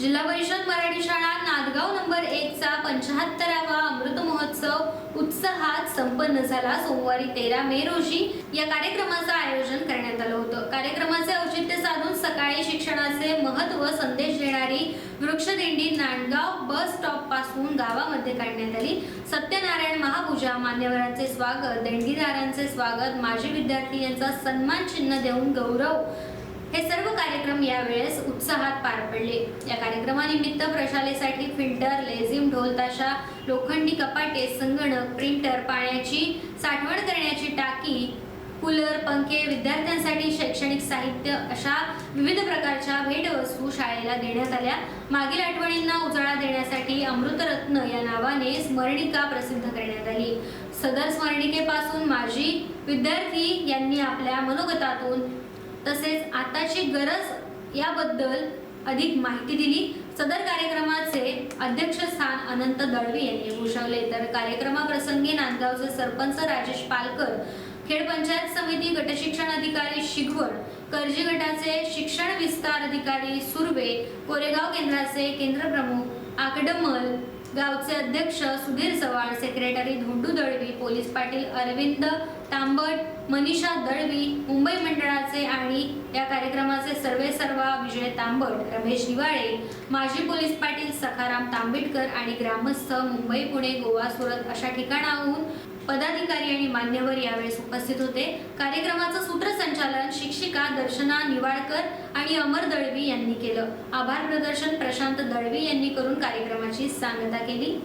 जिल्हा परिषद मराठी शाळा नांदगाव नंबर एक चा पंचाहत्तरावा अमृत महोत्सव उत्साहात संपन्न झाला. सोमवारी तेरा मे रोजी या कार्यक्रमाचं आयोजन करण्यात आलं होतं. कार्यक्रमाचे औचित्य साधून सकाळी शिक्षणाचे महत्त्व संदेश देणारी वृक्षदिंडी नांदगाव बस स्टॉपपासून गावामध्ये काढण्यात आली. सत्यनारायण महापूजा मान्यवरांचे स्वागत देणगीदारांचे स्वागत माजी विद्यार्थी यांचा सन्मान चिन्ह देऊन गौरव कार्यक्रम यावेळेस उत्साहात पार पडले. या कार्यक्रमानिमित्त प्रशालेसाठी फिल्टर लेझिम ढोल ताशा लोखंडी कपाटे संगणक प्रिंटर पाण्याची साठवण करण्याची टाकी कूलर पंखे विद्यार्थ्यांसाठी शैक्षणिक साहित्य अशा विविध प्रकारच्या भेटवस्तू शाळेला देण्यात आल्या. मागील आठवणींना उजाळा देण्यासाठी अमृतरत्न या नावाने स्मरणिका प्रसिद्ध करण्यात आली. सदर स्मरणिकेपासून माजी विद्यार्थी यांनी आपल्या मनोगतातून तसेच आताची गरज याबद्दल अधिक माहिती दिली. सदर कार्यक्रमाचे अध्यक्षस्थान अनंत दळवी यांनी भूषवले. तर कार्यक्रमाप्रसंगी नांदगावचे सरपंच राजेश पालकर खेड पंचायत समिती गटशिक्षण अधिकारी शिगवण कर्जी गटाचे शिक्षण विस्तार अधिकारी सुर्वे कोरेगाव केंद्राचे केंद्र प्रमुख आकडमल गावचे अध्यक्ष सुधीर चव्हाण सेक्रेटरी धोंडू दळवी पोलीस पाटील अरविंद तांबट मनीषा दळवी मुंबई मंडळाचे आणि या कार्यक्रमाचे सर्वे सर्वा विजय तांबट रमेश दिवाळे माजी पोलीस पाटील सखाराम तांबिटकर आणि ग्रामस्थ मुंबई पुणे गोवा सुरत अशा ठिकाणाहून पदाधिकारी आणि मान्यवर यावेळेस उपस्थित होते. कार्यक्रमाचं सूत्रसंचालन शिक्षिका दर्शना निवाळकर आणि अमर दळवी यांनी केलं. आभार प्रदर्शन प्रशांत दळवी यांनी करून कार्यक्रमाची सांगता केली.